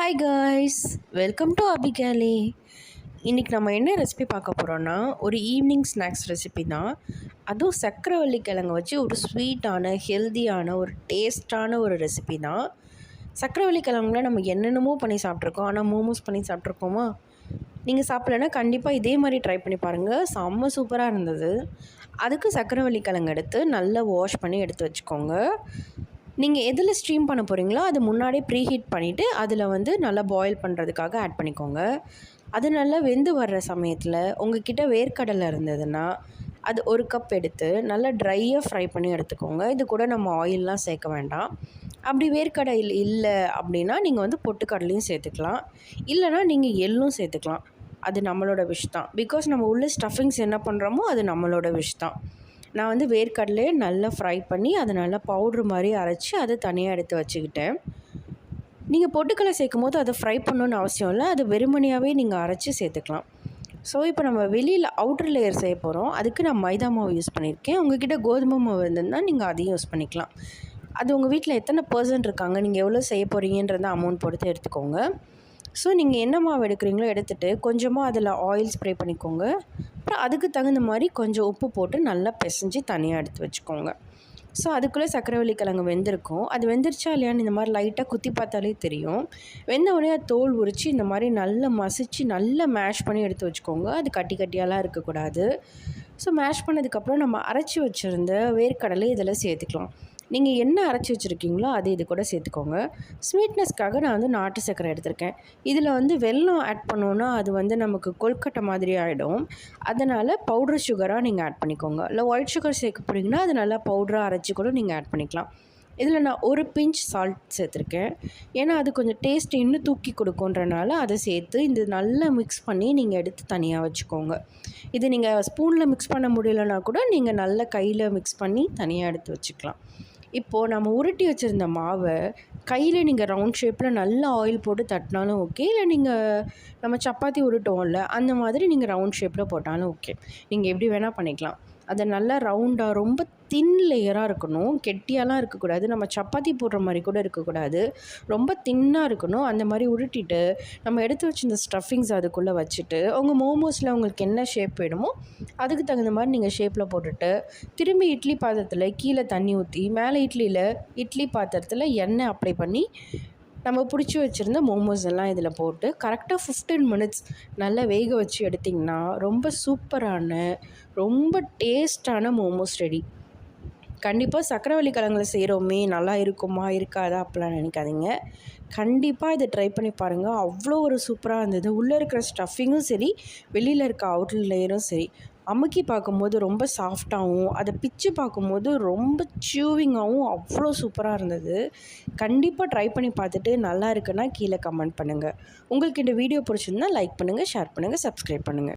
Hi guys welcome to Abikali இன்றைக்கி நம்ம என்ன ரெசிபி பார்க்க போகிறோன்னா ஒரு ஈவினிங் ஸ்நாக்ஸ் ரெசிபி தான். அதுவும் சக்கரவள்ளி கிழங்கு வச்சு ஒரு ஸ்வீட்டான ஹெல்த்தியான ஒரு டேஸ்டான ஒரு ரெசிபி தான். சக்கரவள்ளி கிழங்குல நம்ம என்னென்னமோ பண்ணி சாப்பிட்ருக்கோம் ஆனால் மோமோஸ் பண்ணி சாப்பிட்ருக்கோமா நீங்கள் சாப்பிட்லன்னா கண்டிப்பாக இதே மாதிரி ட்ரை பண்ணி பாருங்கள் செம்ம சூப்பராக இருந்தது. அதுக்கு சக்கரவள்ளி கிழங்கு எடுத்து நல்லா வாஷ் பண்ணி எடுத்து வச்சுக்கோங்க. நீங்கள் எதில் ஸ்ட்ரீம் பண்ண போகிறீங்களோ அது முன்னாடியே ப்ரீ ஹீட் பண்ணிவிட்டு அதில் வந்து நல்லா பாயில் பண்ணுறதுக்காக ஆட் பண்ணிக்கோங்க. அது நல்லா வெந்து வர்ற சமயத்தில் உங்ககிட்ட வேர்க்கடலை இருந்ததுன்னா அது ஒரு கப் எடுத்து நல்லா ட்ரையாக ஃப்ரை பண்ணி எடுத்துக்கோங்க. இது கூட நம்ம ஆயிலெலாம் சேர்க்க வேண்டாம். அப்படி வேர்க்கடலை இல்லை அப்படின்னா நீங்கள் வந்து பொட்டுக்கடலையும் சேர்த்துக்கலாம். இல்லைனா நீங்கள் எள்ளும் சேர்த்துக்கலாம். அது நம்மளோட விஷ் தான். பிகாஸ் நம்ம உள்ள ஸ்டஃபிங்ஸ் என்ன பண்ணுறோமோ அது நம்மளோட விஷ் தான். நான் வந்து வேர்க்கடலையே நல்லா ஃப்ரை பண்ணி அதை நல்லா பவுட்ரு மாதிரி அரைச்சி அதை தனியாக எடுத்து வச்சுக்கிட்டேன். நீங்கள் பொட்டுக்கடலை சேர்க்கும் போது அதை ஃப்ரை பண்ணணுன்னு அவசியம் இல்லை. அது வெறுமனையாகவே நீங்கள் அரைச்சி சேர்த்துக்கலாம். ஸோ இப்போ நம்ம வெளியில் அவுட்டர் லேயர் செய்ய போகிறோம் அதுக்கு நான் மைதா மாவு யூஸ் பண்ணியிருக்கேன். உங்ககிட்ட கோதுமை மாவு இருந்ததுன்னா நீங்கள் அதையும் யூஸ் பண்ணிக்கலாம். அது உங்கள் வீட்டில் எத்தனை பர்சன்ட் இருக்காங்க? நீங்கள் எவ்வளோ செய்ய போகிறீங்கன்றத அமௌண்ட் பொறுத்து எடுத்துக்கோங்க. ஸோ நீங்கள் என்ன மாவு எடுக்கிறீங்களோ எடுத்துகிட்டு கொஞ்சமாக அதில் ஆயில் ஸ்ப்ரே பண்ணிக்கோங்க. அப்புறம் அதுக்கு தகுந்த மாதிரி கொஞ்சம் உப்பு போட்டு நல்லா பிசைஞ்சு தனியாக எடுத்து வச்சுக்கோங்க. ஸோ அதுக்குள்ளே சக்கரவள்ளி கிழங்கு வெந்திருக்கும். அது வெந்துருச்சா இல்லையான்னு இந்த மாதிரி லைட்டாக குத்தி பார்த்தாலே தெரியும். வெந்த உடனே அது தோல் உரித்து இந்த மாதிரி நல்லா மசிச்சு நல்லா மேஷ் பண்ணி எடுத்து வச்சுக்கோங்க. அது கட்டி கட்டியாலாம் இருக்கக்கூடாது. ஸோ மேஷ் பண்ணதுக்கப்புறம் நம்ம அரைச்சி வச்சுருந்த வேர்க்கடலை இதில் சேர்த்துக்கலாம். நீங்கள் என்ன அரைச்சி வச்சுருக்கீங்களோ அது இது கூட சேர்த்துக்கோங்க. ஸ்வீட்னஸ்க்காக நான் வந்து நாட்டு சர்க்கரை எடுத்திருக்கேன். இதில் வந்து வெல்லம் ஆட் பண்ணோன்னா அது வந்து நமக்கு கொல்கட்டை மாதிரி ஆகிடும் அதனால் பவுடர் சுகராக நீங்கள் ஆட் பண்ணிக்கோங்க. இல்லை ஒயிட் சுகர் சேர்க்க போகிறீங்கன்னா அது நல்லா பவுடராக அரைச்சி கூட நீங்கள் ஆட் பண்ணிக்கலாம். இதில் நான் ஒரு பிஞ்ச் சால்ட் சேர்த்துருக்கேன். ஏன்னா அது கொஞ்சம் டேஸ்ட் இன்னும் தூக்கி கொடுக்குன்றனால அதை சேர்த்து இந்த நல்லா மிக்ஸ் பண்ணி நீங்கள் எடுத்து தனியாக வச்சுக்கோங்க. இது நீங்கள் ஸ்பூனில் மிக்ஸ் பண்ண முடியலன்னா கூட நீங்கள் நல்ல கையில் மிக்ஸ் பண்ணி தனியாக எடுத்து வச்சுக்கலாம். இப்போது நம்ம உருட்டி வச்சுருந்த மாவை கையில் நீங்கள் ரவுண்ட் ஷேப்பில் நல்லா ஆயில் போட்டு தட்டினாலும் ஓகே இல்லை நீங்கள் நம்ம சப்பாத்தி உருட்டோம்ல அந்த மாதிரி நீங்கள் ரவுண்ட் ஷேப்பில் போட்டாலும் ஓகே நீங்கள் எப்படி வேணால் பண்ணிக்கலாம். அதை நல்லா ரவுண்டாக ரொம்ப தின் லேயராக இருக்கணும். கெட்டியாலாம் இருக்கக்கூடாது. நம்ம சப்பாத்தி போடுற மாதிரி கூட இருக்கக்கூடாது. ரொம்ப தின்னாக இருக்கணும். அந்த மாதிரி உருட்டிட்டு நம்ம எடுத்து வச்சுருந்த ஸ்டஃபிங்ஸ் அதுக்குள்ளே வச்சுட்டு உங்கள் மோமோஸில் உங்களுக்கு என்ன ஷேப் வேணுமோ அதுக்கு தகுந்த மாதிரி நீங்கள் ஷேப்பில் போட்டுட்டு திரும்பி இட்லி பாத்திரத்தில் கீழே தண்ணி ஊற்றி மேலே இட்லியில் இட்லி பாத்திரத்தில் எண்ணெய் அப்ளை பண்ணி நம்ம பிடிச்சி வச்சுருந்த மோமோஸ் எல்லாம் இதில் போட்டு கரெக்டாக ஃபிஃப்டீன் மினிட்ஸ் நல்லா வேக வச்சு எடுத்திங்கன்னா ரொம்ப சூப்பரான ரொம்ப டேஸ்டான மோமோஸ் ரெடி கண்டிப்பாக சக்கரவள்ளி கிழங்குல செய்கிறோமே நல்லா இருக்குமா இருக்காதா அப்படிலாம் நினைக்காதீங்க. கண்டிப்பாக இதை ட்ரை பண்ணி பாருங்கள் அவ்வளோ ஒரு சூப்பராக இருந்தது. உள்ளே இருக்கிற ஸ்டஃபிங்கும் சரி வெளியில் இருக்க அவுட்ரு லேயரும் சரி. அமுக்கி பார்க்கும்போது ரொம்ப சாஃப்டாகவும் அதை பிச்சு பார்க்கும்போது ரொம்ப சியூவிங்காகவும் அவ்வளோ சூப்பராக இருந்தது. கண்டிப்பாக ட்ரை பண்ணி பார்த்துட்டு நல்லா இருக்குன்னா கீழே கமெண்ட் பண்ணுங்கள் உங்களுக்கு இந்த வீடியோ பிடிச்சிருந்தா லைக் பண்ணுங்கள் ஷேர் பண்ணுங்கள் சப்ஸ்கிரைப் பண்ணுங்கள்